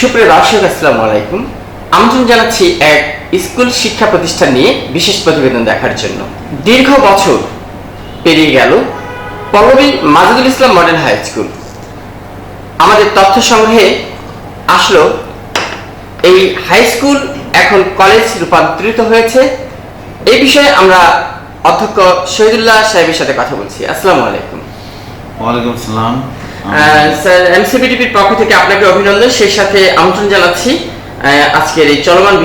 সুপ্রিয় দর্শক, আসসালামু আলাইকুম। আমন্ত্রণ জানাচ্ছি এক স্কুল শিক্ষা প্রতিষ্ঠান নিয়ে বিশেষ প্রতিবেদন দেখার জন্য। দীর্ঘ বছর পেরিয়ে গেল Pallabi Islam model high school. আমাদের তথ্য সংগ্রহে আসলো, এই হাই স্কুল এখন কলেজ রূপান্তরিত হয়েছে। এই বিষয়ে আমরা অধ্যক্ষ শহীদুল্লাহ সাহেবের সাথে কথা বলছি। আসসালামু আলাইকুম। ওয়ালাইকুম আসসালাম। স্যার পক্ষ থেকে আপনাকে অভিনন্দন। সেই সাথে আমন্ত্রণ জানাচ্ছি আজকের এই চলমান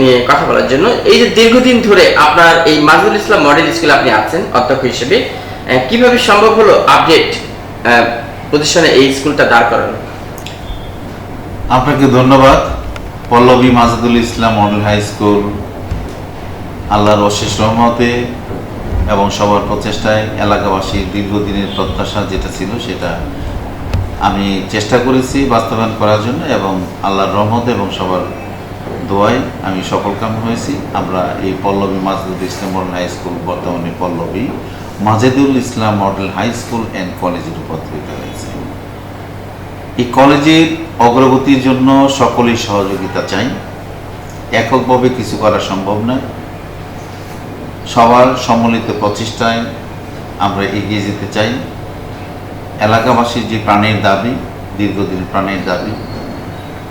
নিয়ে কথা বলার জন্য। এই যে দীর্ঘদিন ধরে আপনার এই মাজুল ইসলাম মডেল স্কুলে আপনি আছেন, অধ্যক্ষ হিসেবে কীভাবে সম্ভব হলো আপডেট প্রতিষ্ঠানে এই স্কুলটা দাঁড় করানো? আপনাকে ধন্যবাদ। Pallabi Majadul Islam model high school, আল্লাহর অশেষ রহমতে এবং সবার প্রচেষ্টায় এলাকাবাসীর দীর্ঘদিনের প্রত্যাশা যেটা ছিল সেটা আমি চেষ্টা করেছি বাস্তবায়ন করার জন্য এবং আল্লাহর রহমতে এবং সবার দোয়ায় আমি সফলকাম হয়েছি। আমরা এই Pallabi Majedul Islam model high school, বর্তমানে Pallabi Majedul Islam model high school and কলেজের রূপান্তরিত হয়েছে। এই কলেজের অগ্রগতির জন্য সকলেই সহযোগিতা চাই। এককভাবে কিছু করা সম্ভব নয়। সবার সম্মিলিত প্রচেষ্টায় আমরা এগিয়ে যেতে চাই। এলাকাবাসীর যে প্রাণের দাবি, দীর্ঘদিন প্রাণের দাবি,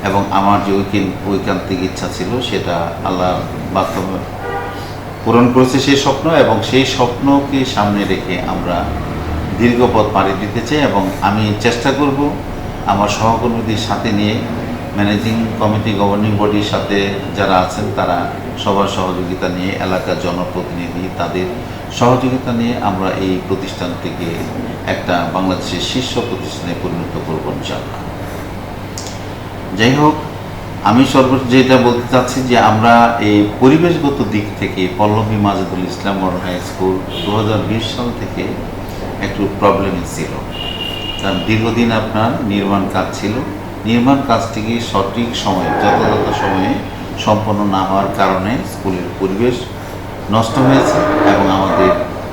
এবং আমার যে ঐকিন ঐকান্তিক ইচ্ছা ছিল সেটা আল্লাহ বাস্তব পূরণ করেছে সেই স্বপ্ন, এবং সেই স্বপ্নকে সামনে রেখে আমরা দীর্ঘ পথ পাড়ি দিতে চাই, এবং আমি চেষ্টা করব আমার সহকর্মীদের সাথে নিয়ে ম্যানেজিং কমিটি গভর্নিং বডির সাথে যারা আছেন, তারা সবার সহযোগিতা নিয়ে এলাকার জনপ্রতিনিধি তাদের সহযোগিতা নিয়ে আমরা এই প্রতিষ্ঠানটিকে একটা বাংলাদেশের শীর্ষ প্রতিষ্ঠানে পরিণত করব, ইনশাআল্লাহ। যাই হোক, আমি সর্বোচ্চ যেটা বলতে চাচ্ছি যে আমরা এই পরিবেশগত দিক থেকে Pallabi Majedul Islam model high school দু হাজার বিশ সাল থেকে একটু প্রবলেমে ছিল। কারণ দীর্ঘদিন আপনার নির্মাণ কাজ ছিল। নির্মাণ কাজটিকে সঠিক সময়ে, যথাযথ সময়ে সম্পন্ন না হওয়ার কারণে স্কুলের পরিবেশ নষ্ট হয়েছে এবং আমাদের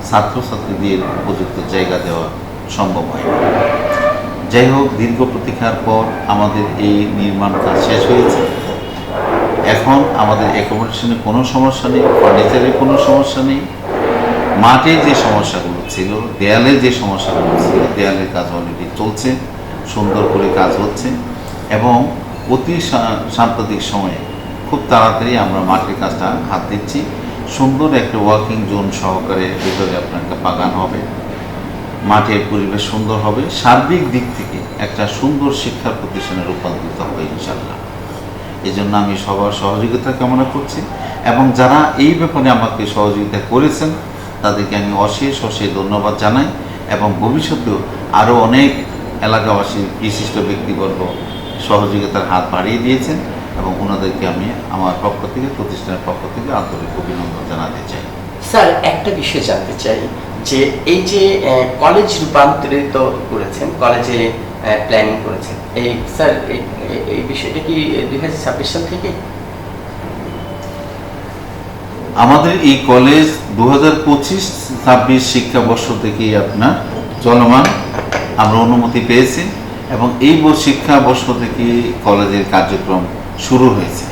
ছাত্রছাত্রীদের উপযুক্ত জায়গা দেওয়া সম্ভব হয়নি। যাই হোক, দীর্ঘ প্রতীক্ষার পর আমাদের এই নির্মাণ কাজ শেষ হয়েছে। এখন আমাদের অ্যাকোমোডেশনে কোনো সমস্যা নেই ফার্নিচারের কোনো সমস্যা নেই। মাঠে যে সমস্যাগুলো ছিল, দেয়ালে যে সমস্যাগুলো ছিল, দেয়ালের কাজ অলরেডি চলছে, সুন্দর করে কাজ হচ্ছে। এবং অতি সাম্প্রতিক সময়ে খুব তাড়াতাড়ি আমরা মাঠের কাজটা হাত দিচ্ছি। সুন্দর একটা ওয়ার্কিং জোন সহকারে ভিতরে আপনার বাগান হবে। মাঠের পরিবেশ সুন্দর হবে। সার্বিক দিক থেকে একটা সুন্দর শিক্ষা প্রতিষ্ঠানে রূপান্তরিত হবে ইনশাল্লাহ এই জন্য আমি সবার সহযোগিতা কামনা করছি এবং যারা এই ব্যাপারে আমাকে সহযোগিতা করেছেন, তাদেরকে আমি অশেষ অশেষ ধন্যবাদ জানাই এবং ভবিষ্যতেও আরও অনেক এলাকাবাসী, বিশিষ্ট ব্যক্তিবর্গ সহযোগিতার হাত বাড়িয়ে দিয়েছেন এবং ওনাদেরকে আমি আমার পক্ষ থেকে প্রতিষ্ঠানের পক্ষ থেকে আন্তরিক অভিনন্দন জানাতে চাই। স্যার একটা বিষয় জানতে চাই যে এই যে কলেজ রূপান্তরিত করেছেন কলেজে প্ল্যানিং করেছেন এই স্যার এই- বিষয়টা কি দুই হাজার ছাব্বিশ সাল থেকে? আমাদের এই কলেজ দু হাজার পঁচিশ ছাব্বিশ শিক্ষাবর্ষ থেকেই আপনার চলমান। আমরা অনুমতি পেয়েছি। এবং এই ব- শিক্ষাবর্ষ থেকে কলেজের কার্যক্রম শুরু হয়েছে।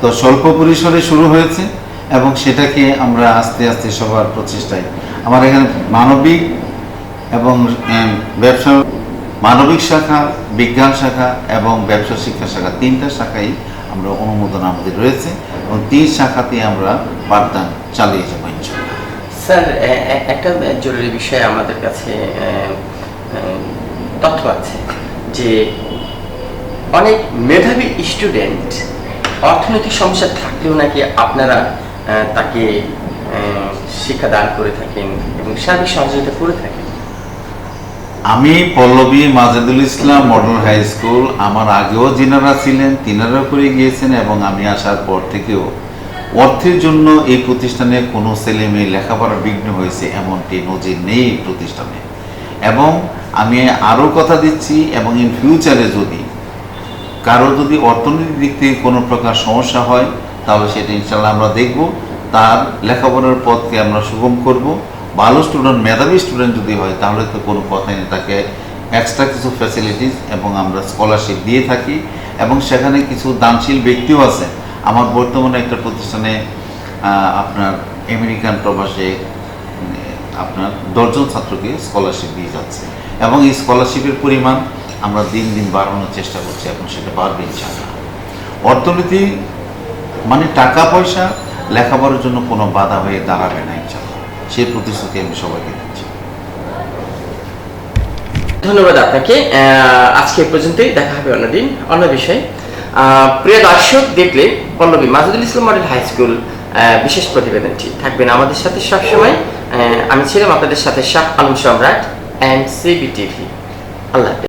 তো স্বল্প পরিসরে শুরু হয়েছে এবং সেটাকে আমরা আস্তে আস্তে সবার প্রচেষ্টায়, আমার এখানে মানবিক এবং ব্যবসা, মানবিক শাখা, বিজ্ঞান শাখা এবং ব্যবসা শিক্ষা শাখা, তিনটা শাখাই আমরা অনুমোদন আমাদের রয়েছে এবং তিন শাখাতে আমরা পাঠদান চালিয়ে যাব স্যার একটা জরুরি বিষয় আমাদের কাছে তথ্য আছে যে অনেক মেধাবী স্টুডেন্ট অর্থনৈতিক সমস্যা থাকলেও নাকি আপনারা তাকে শিক্ষা দান করে থাকেন এবং সার্বিক সহযোগিতা করে থাকেন। আমি Pallabi Majedul Islam model high school. আমার আগেও যিনারা ছিলেন তিনারা করে গিয়েছেন এবং আমি আসার পর থেকেও অর্থের জন্য এই প্রতিষ্ঠানে কোনো ছেলে মেয়ে লেখাপড়া বিঘ্ন হয়েছে, এমনটি নজির নেই প্রতিষ্ঠানে। এবং আমি আরও কথা দিচ্ছি, এবং ইন ফিউচারে যদি কারও যদি অর্থনৈতিক দিক থেকে কোনো প্রকার সমস্যা হয়, তাহলে সেটা ইনশাল্লাহ আমরা দেখব। তার লেখাপড়ার পথকে আমরা সুগম করব। ভালো স্টুডেন্ট মেধাবী স্টুডেন্ট যদি হয়, তাহলে তো কোনো কথাই নেই। তাকে এক্সট্রা কিছু ফ্যাসিলিটিস এবং আমরা স্কলারশিপ দিয়ে থাকি। এবং সেখানে কিছু দানশীল ব্যক্তিও আছে। আমার বর্তমানে একটা প্রতিষ্ঠানে আপনার আমেরিকান প্রবাসে আপনার দশজন ছাত্রকে স্কলারশিপ দিয়ে যাচ্ছে। এবং এই স্কলারশিপের পরিমাণ আমরা দিন দিন বাড়ানোর চেষ্টা করছি এবং সেটা বাড়বে ইনশাআল্লাহ। অর্থনীতি মানে টাকা, পয়সা লেখাপড়ার জন্য কোনো বাধা হয়ে দাঁড়াবে না ইনশাআল্লাহ। সেই প্রতিশ্রুতি আমি সবাইকে দিচ্ছি। ধন্যবাদ আপনাকে। আজকে পর্যন্তই। দেখা হবে অন্যদিন অন্য বিষয়। প্রিয় দর্শক দেখলে Pallabi Majudul Islam model high school বিশেষ প্রতিবেদনটি। থাকবেন আমাদের সাথে সবসময়। আমি ছিলাম আপনাদের সাথে শাহ আলম সম্রাট অ্যান্ড সিবি টিভি আল্লাহ